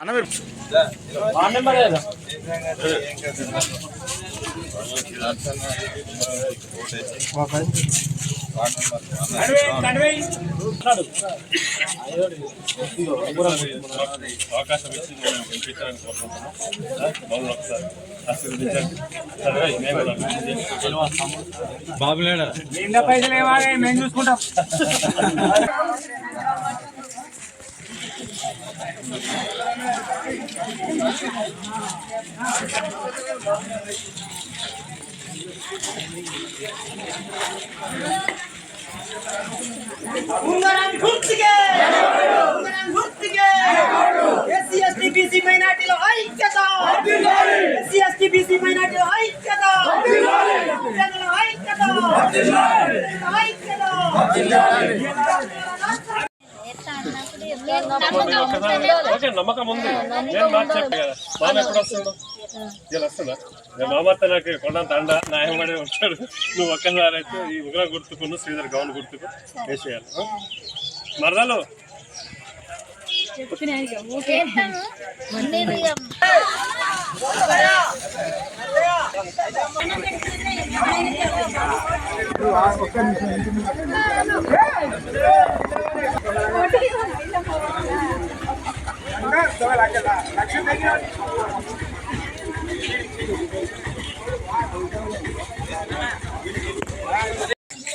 అన్న మీరు మా నెంబర్ ఏదా ఓకే అవకాశం ఇచ్చి మేము వినిపించాలని కోరుకుంటున్నాం బాబు ఒకసారి బాబు లేడా? పైసలు మేము చూసుకుంటాం ఉంగరం గుర్తుకే ఎస్సీ ఎస్టీ బీసీ మైనార్టీల ఐక్యత ఎస్సీ ఎస్టీ బీసీ మైనార్టీల ఐక్యత ప్రజల ఐక్యత ఐక్యత ఓకే నమ్మకం ఉంది నేను మాట చెప్పి కదా మామ ఎప్పుడు వస్తుందో ఇలా వస్తుందా? నేను నాకు కొండంత అండ న్యాయపడే వచ్చాడు నువ్వు ఒక్కసారి అయితే ఈ ఉగ్ర గుర్తుకును శ్రీధర్ గౌన్ గుర్తుకు. వేసేయాలి. ఆ? మరదలు.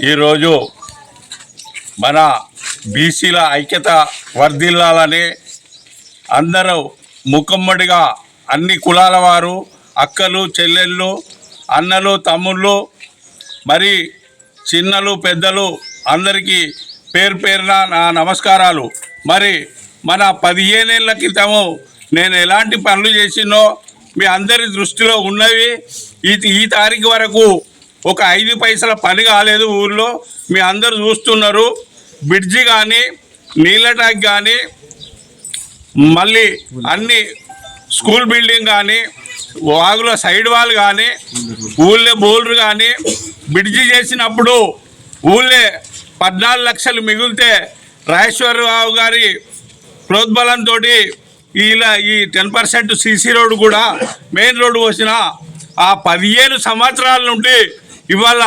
ఈరోజు మన బీసీల ఐక్యత వర్ధిల్లాలని అందరూ ముఖమ్మడిగా అన్ని కులాల వారు అక్కలు చెల్లెళ్ళు అన్నలు తమ్ముళ్ళు మరి చిన్నలు పెద్దలు అందరికీ పేరు పేరున నా నమస్కారాలు. మరి మన పదిహేనేళ్ళ క్రితము నేను ఎలాంటి పనులు చేసినో మీ అందరి దృష్టిలో ఉన్నవి. ఈ ఈ తారీఖు వరకు ఒక ఐదు పైసల పని కాలేదు ఊర్లో. మీ అందరు చూస్తున్నారు. బ్రిడ్జి కానీ నీళ్ళ ట్యాంక్ కానీ మళ్ళీ అన్ని స్కూల్ బిల్డింగ్ కానీ వాగుల సైడ్ వాల్ కానీ ఊళ్ళే బోర్లు కానీ బ్రిడ్జి చేసినప్పుడు ఊళ్ళే పద్నాలుగు లక్షలు మిగిలితే రాజేశ్వరరావు గారి ప్రోద్బలంతో ఇలా ఈ టెన్ పర్సెంట్ సీసీ రోడ్డు కూడా మెయిన్ రోడ్డు వచ్చిన ఆ పదిహేను సంవత్సరాల నుండి ఇవాళ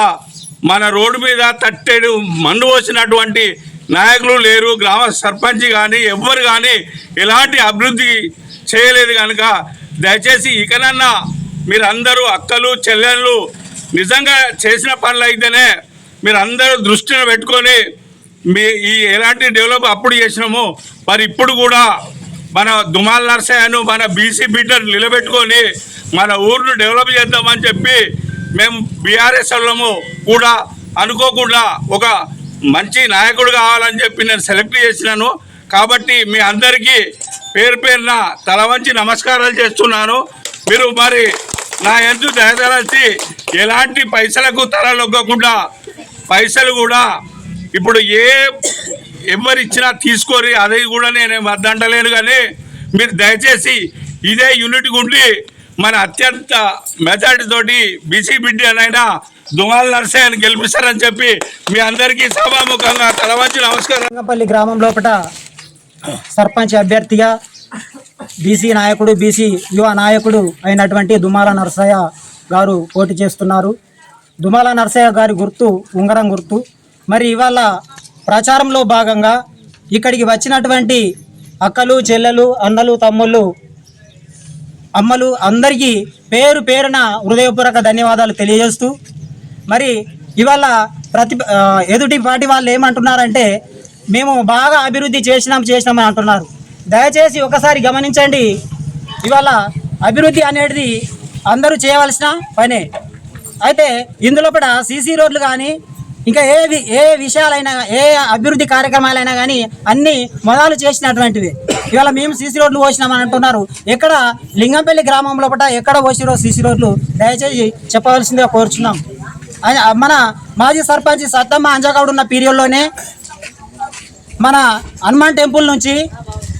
మన రోడ్డు మీద తట్టెడు మండు వచ్చినటువంటి నాయకులు లేరు గ్రామ సర్పంచ్ కానీ ఎవ్వరు కానీ ఎలాంటి అభివృద్ధి చేయలేదు కనుక దయచేసి ఇకనన్నా మీరందరూ అక్కలు చెల్లెళ్ళు నిజంగా చేసిన పనులు అయితేనే మీరందరూ దృష్టిని పెట్టుకొని మీ ఈ ఎలాంటి డెవలప్ అప్పుడు చేసినామో మరి ఇప్పుడు కూడా మన దుమాల్ నర్సయ్యను మన బీసీ బిడ్డను నిలబెట్టుకొని మన ఊరును డెవలప్ చేద్దామని చెప్పి మేము బీఆర్ఎస్ వాళ్ళము కూడా అనుకోకుండా ఒక మంచి నాయకుడు కావాలని చెప్పి నేను సెలెక్ట్ చేసినాను. కాబట్టి మీ అందరికీ పేరు పేరున తల వంచి నమస్కారాలు చేస్తున్నాను. మీరు మరి నా ఎందు దయదలచి ఎలాంటి పైసలకు తలలొగ్గకుండా పైసలు కూడా ఇప్పుడు ఏ ఎవరు ఇచ్చినా తీసుకొని అది కూడా నేను వద్దంటలేను కానీ మీరు దయచేసి ఇదే యూనిట్ ఉండి మన అత్యంత మెజార్టీ తోటి బీసీ బిడ్డనైనా దుమాల నర్సయ్యని గెలిపిస్తారని చెప్పి మీ అందరికీ సభాముఖంగా తలవంచి నమస్కారం. రంగపల్లి గ్రామం లోపల సర్పంచ్ అభ్యర్థిగా బీసీ నాయకుడు బీసీ యువ నాయకుడు అయినటువంటి దుమాల నరసయ్య గారు పోటీ చేస్తున్నారు. దుమాల నరసయ్య గారి గుర్తు ఉంగరం గుర్తు. మరి ఇవాళ ప్రచారంలో భాగంగా ఇక్కడికి వచ్చినటువంటి అక్కలు చెల్లెలు అన్నలు తమ్ముళ్ళు అమ్మలు అందరికీ పేరు పేరున హృదయపూర్వక ధన్యవాదాలు తెలియజేస్తూ మరి ఇవాళ ప్రతి ఎదుటి పార్టీ వాళ్ళు ఏమంటున్నారంటే మేము బాగా అభివృద్ధి చేసినాం చేసినామని అంటున్నారు. దయచేసి ఒకసారి గమనించండి ఇవాళ అభివృద్ధి అనేది అందరూ చేయవలసిన పనే. అయితే ఇందులో కూడా సీసీ రోడ్లు కానీ ఇంకా ఏ వి- ఏ విషయాలైనా ఏ అభివృద్ధి కార్యక్రమాలైనా కానీ అన్నీ మొదలు చేసినటువంటివి. ఇవాళ మేము సీసీ రోడ్లు పోసినామని అంటున్నారు. ఎక్కడ లింగంపల్లి గ్రామం లోపల ఎక్కడ పోసిరో సీసీ రోడ్లు దయచేసి చెప్పవలసిందిగా కోరుచున్నాం. ఆయన- మన మాజీ సర్పంచ్ సత్తమ్మ అంజగౌడ్ ఉన్న పీరియడ్లోనే మన హనుమాన్ టెంపుల్ నుంచి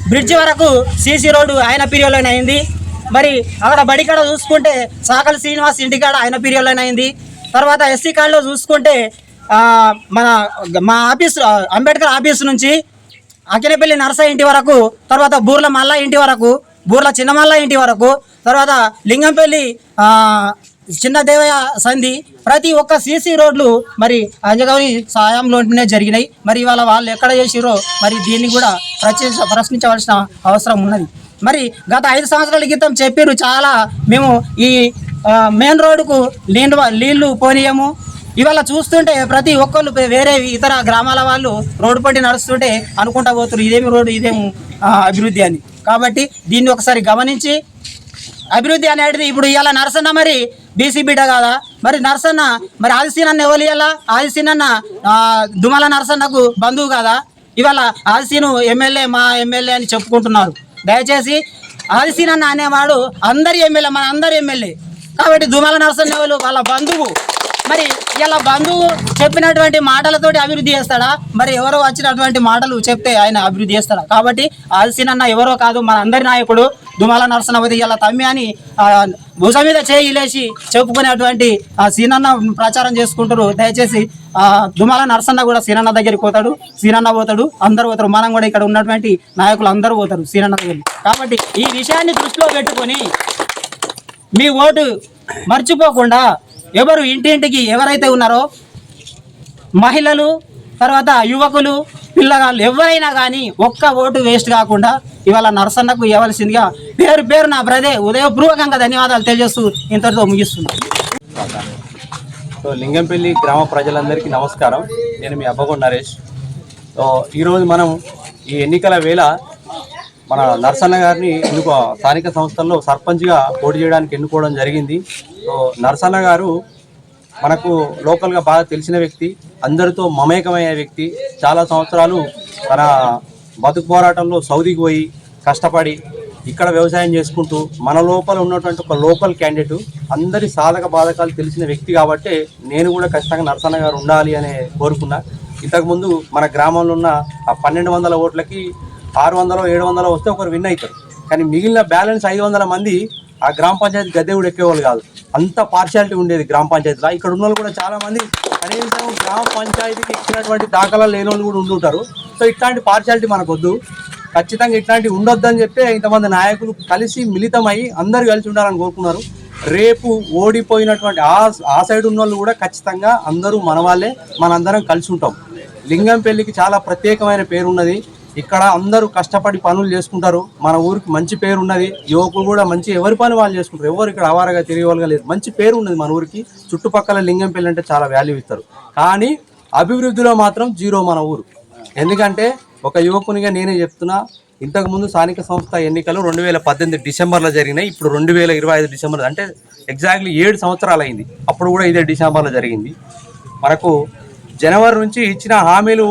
బ్రిడ్జి వరకు సీసీ రోడ్డు ఆయన పీరియడ్లోనే అయింది. మరి అక్కడ బడికాడ చూసుకుంటే సాకల శ్రీనివాస్ ఇంటికాడ ఆయన పీరియడ్లోనే అయింది. తర్వాత ఎస్సీ కార్డులో చూసుకుంటే మన మా ఆఫీస్ అంబేద్కర్ ఆఫీస్ నుంచి అకినపల్లి నరసయ్య ఇంటి వరకు తర్వాత బూర్ల మల్ల ఇంటి వరకు బూర్ల చిన్నమల్ల ఇంటి వరకు తర్వాత లింగంపల్లి చిన్న దేవయ్య సంధి ప్రతి ఒక్క సీసీ రోడ్లు మరి అంజగౌరి సాయంలోనే జరిగినాయి. మరి ఇవాళ వాళ్ళు ఎక్కడ చేసిరో మరి దీన్ని కూడా ప్రశ్నించ ప్రశ్నించవలసిన అవసరం ఉన్నది. మరి గత ఐదు సంవత్సరాల క్రితం చెప్పారు చాలా మేము ఈ మెయిన్ రోడ్డుకు నీళ్ళు నీళ్ళు పోనీయము. ఇవాళ చూస్తుంటే ప్రతి ఒక్కళ్ళు వేరే ఇతర గ్రామాల వాళ్ళు రోడ్డు పంటి నడుస్తుంటే అనుకుంటా పోతున్నారు ఇదేమి రోడ్డు ఇదేమి అభివృద్ధి అని. కాబట్టి దీన్ని ఒకసారి గమనించి అభివృద్ధి అనేది ఇప్పుడు ఇవాళ నరసన్న మరి బీసీ బిడ్డ కాదా? మరి నరసన్న మరి ఆదిసీనన్న ఎవరు ఇవాళ? ఆదిసీనన్న ఆ, దుమల నరసన్నకు బంధువు కాదా? ఇవాళ ఆదిసీను ఎమ్మెల్యే మా ఎమ్మెల్యే అని చెప్పుకుంటున్నారు. దయచేసి ఆదిసీనన్న అనేవాడు అందరి ఎమ్మెల్యే మన అందరి ఎమ్మెల్యే. కాబట్టి దుమల నరసన్న ఎవరు? వాళ్ళ బంధువు. మరి ఇలా బంధువు చెప్పినటువంటి మాటలతోటి అభివృద్ధి చేస్తాడా? మరి ఎవరో వచ్చినటువంటి మాటలు చెప్తే ఆయన అభివృద్ధి చేస్తాడా? కాబట్టి ఆదిశీనన్న ఎవరో కాదు మన అందరి నాయకుడు దుమాల నరసనవతి ఇలా తమ్మి అని భుజ మీద చేయి లేచి చెప్పుకునేటువంటి ఆ సీనన్న ప్రచారం చేసుకుంటారు దయచేసి ఆ దుమాల నరసన్న కూడా సీనన్న దగ్గరికి పోతాడు. సీనన్న పోతాడు. అందరూ పోతారు. మనం కూడా ఇక్కడ ఉన్నటువంటి నాయకులు అందరూ పోతారు సీనన్న దగ్గరికి. కాబట్టి ఈ విషయాన్ని దృష్టిలో పెట్టుకొని మీ ఓటు మర్చిపోకుండా ఎవరు ఇంటింటికి ఎవరైతే ఉన్నారో మహిళలు తర్వాత యువకులు పిల్లగాళ్ళు ఎవరైనా కానీ ఒక్క ఓటు వేస్ట్ కాకుండా ఇవాళ నరసన్నకు ఇవ్వాల్సిందిగా పేరు పేరు నా బ్రదే ఉదయపూర్వకంగా ధన్యవాదాలు తెలియజేస్తూ ఇంతటితో ముగిస్తున్నాను. సో లింగంపల్లి గ్రామ ప్రజలందరికీ నమస్కారం. నేను మీ అబ్బగొండ నరేష్. సో ఈరోజు మనం ఈ ఎన్నికల వేళ మన నరసన్న గారిని ఎన్నుకో స్థానిక సంస్థల్లో సర్పంచ్గా పోటీ చేయడానికి ఎన్నుకోవడం జరిగింది. సో నరసన్న గారు మనకు లోకల్గా బాగా తెలిసిన వ్యక్తి అందరితో మమేకమయ్యే వ్యక్తి. చాలా సంవత్సరాలు తన బతుకు పోరాటంలో సౌదీకి పోయి కష్టపడి ఇక్కడ వ్యవసాయం చేసుకుంటూ మన లోపల ఉన్నటువంటి ఒక లోకల్ క్యాండిడేట్ అందరి సాధక బాధకాలు తెలిసిన వ్యక్తి కాబట్టి నేను కూడా ఖచ్చితంగా నరసన్న గారు ఉండాలి అనే కోరుకున్నా. ఇంతకుముందు మన గ్రామంలో ఉన్న ఆ పన్నెండు వందల ఓట్లకి ఆరు వందలు ఏడు వందలు వస్తే ఒకరు విన్ అవుతారు. కానీ మిగిలిన బ్యాలెన్స్ ఐదు వందల మంది ఆ గ్రామ పంచాయతీ గద్దె కూడా ఎక్కేవాళ్ళు కాదు. అంత పార్షాలిటీ ఉండేది గ్రామ పంచాయతీలో. ఇక్కడ ఉన్న వాళ్ళు కూడా చాలా మంది కనీసం గ్రామ పంచాయతీకి ఇచ్చినటువంటి దాఖలాలు లేని వాళ్ళు కూడా ఉండుంటారు. సో ఇట్లాంటి పార్షాలిటీ మనకొద్దు. ఖచ్చితంగా ఇట్లాంటివి ఉండొద్దని చెప్పి ఇంతమంది నాయకులు కలిసి మిళితమై అందరు కలిసి ఉండాలని కోరుకున్నారు. రేపు ఓడిపోయినటువంటి ఆ ఆ సైడ్ ఉన్న వాళ్ళు కూడా ఖచ్చితంగా అందరూ మన వాళ్ళే మనందరం కలిసి ఉంటాం. లింగంపల్లికి చాలా ప్రత్యేకమైన పేరు ఉన్నది ఇక్కడ అందరూ కష్టపడి పనులు చేసుకుంటారు. మన ఊరికి మంచి పేరు ఉన్నది. యువకులు కూడా మంచి ఎవరి పని వాళ్ళు చేసుకుంటారు. ఎవరు ఇక్కడ అవారగా తిరిగే లేదు మంచి పేరు ఉన్నది మన ఊరికి. చుట్టుపక్కల లింగంపల్లి అంటే చాలా వాల్యూ ఇస్తారు. కానీ అభివృద్ధిలో మాత్రం జీరో మన ఊరు. ఎందుకంటే ఒక యువకునిగా నేనే చెప్తున్నా ఇంతకుముందు స్థానిక సంస్థ ఎన్నికలు రెండు వేల పద్దెనిమిది డిసెంబర్లో జరిగినాయి. ఇప్పుడు రెండు వేల ఇరవై ఐదు డిసెంబర్ అంటే ఎగ్జాక్ట్లీ ఏడు సంవత్సరాలు అయింది. అప్పుడు కూడా ఇదే డిసెంబర్లో జరిగింది. మనకు జనవరి నుంచి ఇచ్చిన హామీలు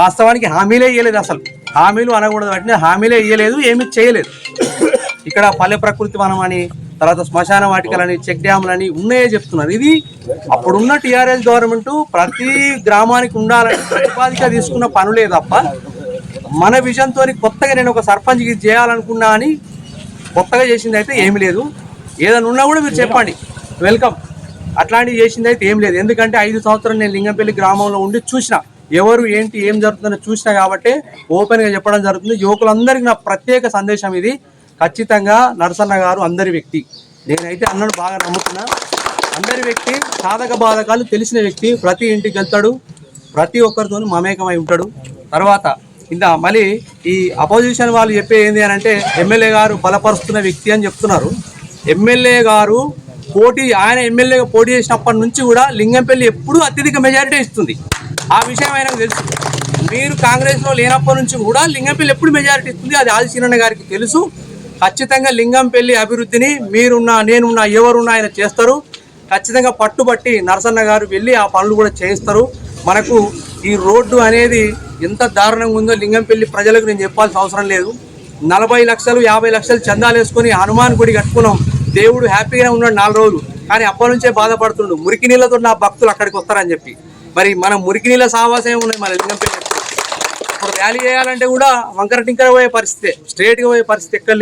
వాస్తవానికి హామీలే ఇవ్వలేదు అసలు. హామీలు అనకూడదు వాటిని హామీలే ఇవ్వలేదు ఏమీ చేయలేదు. ఇక్కడ పల్లె ప్రకృతి వనం అని తర్వాత శ్మశాన వాటికలని చెక్ డ్యాములని ఉన్నాయే చెప్తున్నారు. ఇది అప్పుడున్న టీఆర్ఎస్ గవర్నమెంట్ ప్రతి గ్రామానికి ఉండాలని ప్రతిపాదిక తీసుకున్న పనులే తప్ప మన విజన్తో కొత్తగా నేను ఒక సర్పంచ్కి చేయాలనుకున్నా అని కొత్తగా చేసింది అయితే ఏమీ లేదు. ఏదైనా ఉన్నా కూడా మీరు చెప్పండి. వెల్కమ్ అట్లాంటివి చేసింది అయితే ఏం లేదు. ఎందుకంటే ఐదు సంవత్సరాలు నేను లింగంపల్లి గ్రామంలో ఉండి చూసిన ఎవరు ఏంటి ఏం జరుగుతుందో చూసినా కాబట్టి ఓపెన్గా చెప్పడం జరుగుతుంది. యువకులందరికీ నా ప్రత్యేక సందేశం ఇది. ఖచ్చితంగా నరసన్న గారు అందరి వ్యక్తి. నేనైతే అన్నను బాగా నమ్ముతున్నా. అందరి వ్యక్తి సాధక బాధకాలు తెలిసిన వ్యక్తి ప్రతి ఇంటికి వెళ్తాడు ప్రతి ఒక్కరితో మమేకమై ఉంటాడు. తర్వాత ఇంకా మళ్ళీ ఈ అపోజిషన్ వాళ్ళు చెప్పే ఏంది అని అంటే ఎమ్మెల్యే గారు బలపరుస్తున్న వ్యక్తి అని చెప్తున్నారు. ఎమ్మెల్యే గారు పోటీ ఆయన ఎమ్మెల్యేగా పోటీ చేసినప్పటి నుంచి కూడా లింగంపల్లి ఎప్పుడూ అత్యధిక మెజారిటీ ఇస్తుంది. ఆ విషయం ఆయనకు తెలుసు. మీరు కాంగ్రెస్లో లేనప్పటి నుంచి కూడా లింగంపల్లి ఎప్పుడు మెజారిటీ ఇస్తుంది? అది ఆదిశీరణ గారికి తెలుసు. ఖచ్చితంగా లింగంపల్లి అభివృద్ధిని మీరున్నా నేనున్నా ఎవరున్నా ఆయన చేస్తారు. ఖచ్చితంగా పట్టుబట్టి నరసన్న గారు వెళ్ళి ఆ పనులు కూడా చేయిస్తారు. మనకు ఈ రోడ్డు అనేది ఎంత దారుణంగా ఉందో లింగంపల్లి ప్రజలకు నేను చెప్పాల్సిన అవసరం లేదు. నలభై లక్షలు యాభై లక్షలు చందాలు వేసుకొని హనుమాన్ గుడి కట్టుకున్నాం. దేవుడు హ్యాపీగానే ఉన్నాడు నాలుగు రోజులు. కానీ అప్పటి నుంచే బాధపడుతుండు. మురికి నీళ్ళతో నా భక్తులు అక్కడికి వస్తారని చెప్పి. మరి మనం మురికి నీళ్ళ సావాసం ఏమున్నాయి మన లింగంపేట ఇప్పుడు ర్యాలీ చేయాలంటే కూడా వంకర టింకర పోయే పరిస్థితి స్ట్రేట్గా పోయే పరిస్థితి ఎక్కడ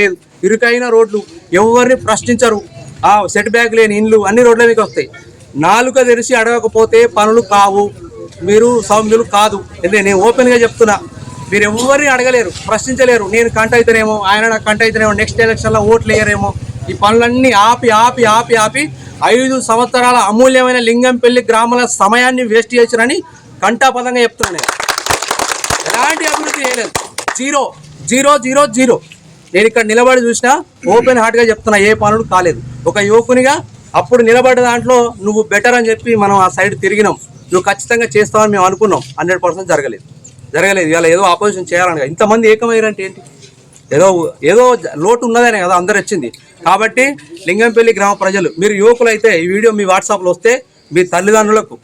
ఇరుకైన రోడ్లు ఎవరిని ప్రశ్నించరు. ఆ సెట్ బ్యాక్ లేని ఇండ్లు అన్ని రోడ్ల మీకు వస్తాయి. నాలుక తెరిచి అడగకపోతే పనులు కావు. మీరు సౌమ్యులు కాదు. అంటే నేను ఓపెన్గా చెప్తున్నా. మీరు ఎవరిని అడగలేరు ప్రశ్నించలేరు. నేను కంట అయితేనేమో ఆయన నాకు కంట అయితేనేమో నెక్స్ట్ ఎలక్షన్లో ఓట్లు వేయరేమో. ఈ పనులన్నీ ఆపి ఆపి ఆపి ఆపి ఐదు సంవత్సరాల అమూల్యమైన లింగంపల్లి గ్రామాల సమయాన్ని వేస్ట్ చేసిరని కంటాపదంగా చెప్తున్నాను ఎలాంటి అభివృద్ధి చేయలేదు. Zero zero zero zero. నేను ఇక్కడ నిలబడి చూసినా ఓపెన్ హార్ట్గా చెప్తున్నా ఏ పనులు కాలేదు. ఒక యువకునిగా అప్పుడు నిలబడ్డ దాంట్లో నువ్వు బెటర్ అని చెప్పి మనం ఆ సైడ్ తిరిగినాం. నువ్వు ఖచ్చితంగా చేస్తావని మేము అనుకున్నాం. హండ్రెడ్ పర్సెంట్ జరగలేదు. జరగలేదు. ఇవాళ ఏదో ఆపోజిషన్ చేయాలని ఇంతమంది ఏకమయ్యారంటే ఏంటి? ఏదో ఏదో లోటు ఉన్నదనే కదా అందరు వచ్చింది. కాబట్టి లింగంపల్లి గ్రామ ప్రజలు మీరు యువకులైతే ఈ వీడియో మీ వాట్సాప్లో వస్తే మీ తల్లిదండ్రులకు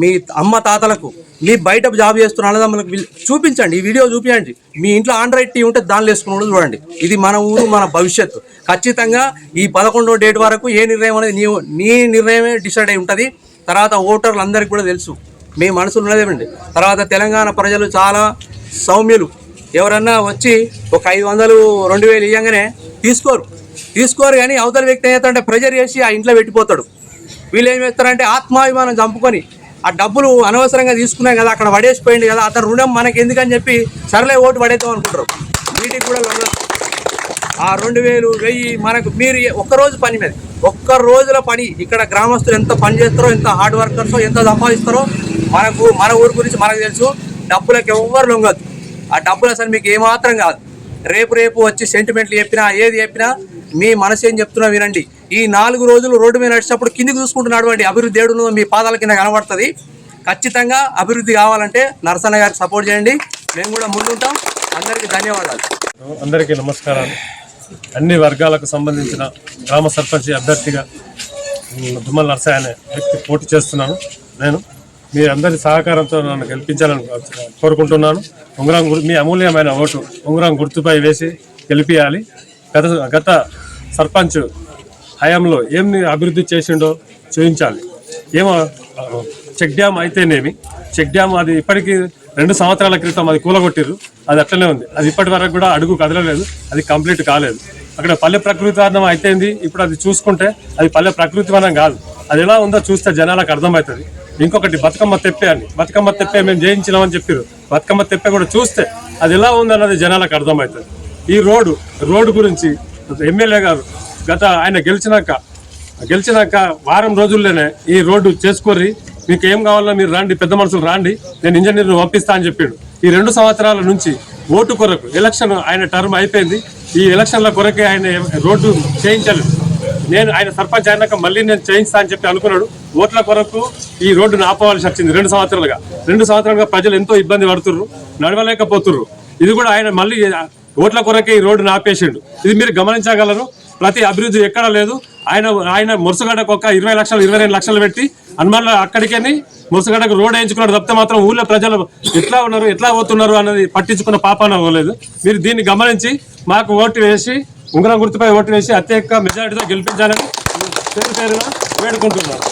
మీ అమ్మ తాతలకు మీ బయట జాబ్ చేస్తున్న అన్నదమ్ములకు చూపించండి. ఈ వీడియో చూపించండి. మీ ఇంట్లో ఆండ్రాయిడ్ టీవీ ఉంటే దానిలో వేసుకుని చూడండి. ఇది మన ఊరు మన భవిష్యత్తు. ఖచ్చితంగా ఈ పదకొండో డేట్ వరకు ఏ నిర్ణయం అనేది నీ నీ నిర్ణయమే డిసైడ్ అయి ఉంటుంది. తర్వాత ఓటర్లు అందరికీ కూడా తెలుసు. మీ మనసులో ఉన్నదేమండి తర్వాత తెలంగాణ ప్రజలు చాలా సౌమ్యులు. ఎవరన్నా వచ్చి ఒక ఐదు వందలు రెండు వేలు ఇవ్వగానే తీసుకోరు. తీసుకోరు కానీ అవతల వ్యక్తి ఏం ప్రెజర్ చేసి ఆ ఇంట్లో పెట్టిపోతాడు. వీళ్ళు ఏం చేస్తారంటే ఆత్మాభిమానం చంపుకొని ఆ డబ్బులు అనవసరంగా తీసుకున్నాం కదా అక్కడ పడేసిపోయింది కదా అతను రుణం మనకి ఎందుకని చెప్పి సరలే ఓటు పడేద్దాం అనుకుంటారు. వీటికి కూడా ఆ రెండు వేలు వెయ్యి మనకు మీరు ఒక్కరోజు పని మీద ఒక్క రోజుల పని ఇక్కడ గ్రామస్తులు ఎంత పని చేస్తారో ఎంత హార్డ్ వర్కర్సో ఎంత సంపాదిస్తారో మనకు మన ఊరు గురించి మనకు తెలుసు. డబ్బులకు ఎవ్వరు లొంగదు. ఆ డబ్బులు అసలు మీకు ఏమాత్రం కాదు. రేపు రేపు వచ్చి సెంటిమెంట్లు చెప్పినా ఏది చెప్పినా మీ మనసు ఏం చెప్తున్నా వినండి. ఈ నాలుగు రోజులు రోడ్డు మీద నడిచినప్పుడు కిందికి చూసుకుంటున్నాడు అండి అభివృద్ధి ఏడు మీ పాదాల కింద కనబడుతుంది. ఖచ్చితంగా అభివృద్ధి కావాలంటే నరసన్న గారికి సపోర్ట్ చేయండి. మేము కూడా ముందుంటాం. అందరికీ ధన్యవాదాలు. అందరికీ నమస్కారాలు. అన్ని వర్గాలకు సంబంధించిన గ్రామ సర్పంచ్ అభ్యర్థిగా దుమ్మల నరసయ్య అనే వ్యక్తి పోటీ చేస్తున్నాను. నేను మీరందరి సహకారంతో నన్ను గెలిపించాలని కోరుకుంటున్నాను. ఉంగరం మీ అమూల్యమైన ఓటు ఉంగరం గుర్తుపై వేసి గెలిపించాలి గత గత సర్పంచ్ హయాంలో ఏం అభివృద్ధి చేసిండో చూపించాలి. ఏమో చెక్ డ్యామ్ అయితేనేమి? చెక్ డ్యామ్ అది ఇప్పటికీ రెండు సంవత్సరాల క్రితం అది కూలగొట్టిరు అది అట్లనే ఉంది. అది ఇప్పటి వరకు కూడా అడుగు కదలలేదు. అది కంప్లీట్ కాలేదు. అక్కడ పల్లె ప్రకృతి వనం అయితేంది? ఇప్పుడు అది చూసుకుంటే అది పల్లె ప్రకృతి వనం కాదు. అది ఎలా ఉందో చూస్తే జనాలకు అర్థమవుతుంది. ఇంకొకటి బతుకమ్మ తెప్పే అని. బతుకమ్మ తెప్పే మేము జయించినామని చెప్పారు బతుకమ్మ తెప్పే కూడా చూస్తే అది ఎలా ఉందన్నది జనాలకు అర్థమవుతుంది. ఈ రోడ్డు రోడ్డు గురించి ఎమ్మెల్యే గారు గత ఆయన గెలిచినాక గెలిచినాక వారం రోజుల్లోనే ఈ రోడ్డు చేసుకోర్రి మీకు ఏం కావాలో మీరు రాండి పెద్ద మనుషులు రాండి నేను ఇంజనీర్ని పంపిస్తా అని చెప్పాడు. ఈ రెండు సంవత్సరాల నుంచి ఓటు కొరకు ఎలక్షన్ ఆయన టర్మ్ అయిపోయింది. ఈ ఎలక్షన్ల కొరకే ఆయన రోడ్డు చేయించలేదు. నేను ఆయన సర్పంచ్ అయినాక మళ్ళీ నేను చేయిస్తా అని చెప్పి అనుకున్నాడు. ఓట్ల కొరకు ఈ రోడ్డును ఆపవలసి వచ్చింది. రెండు సంవత్సరాలుగా. రెండు సంవత్సరాలుగా ప్రజలు ఎంతో ఇబ్బంది పడుతుర్రు నడవలేకపోతుర్రు. ఇది కూడా ఆయన మళ్ళీ ఓట్ల కొరకే ఈ రోడ్డును ఆపేసిండు. ఇది మీరు గమనించగలరు. ప్రతి అభివృద్ధి ఎక్కడా లేదు. ఆయన ఆయన మురుసగడ్డకు ఒక ఇరవై లక్షలు ఇరవై రెండు లక్షలు పెట్టి హనుమాన్లో అక్కడికని మురుసగడ్డకు రోడ్ వేయించుకున్నాడు తప్పితే మాత్రం ఊళ్ళో ప్రజలు ఎట్లా ఉన్నారు ఎట్లా పోతున్నారు అన్నది పట్టించుకున్న పాపాన పోలేదు. మీరు దీన్ని గమనించి మాకు ఓటు వేసి ఉంగరం గుర్తుపై ఓటు వేసి అత్యధిక మెజారిటీతో గెలిపించాలని పేరు పేరున వేడుకుంటున్నాను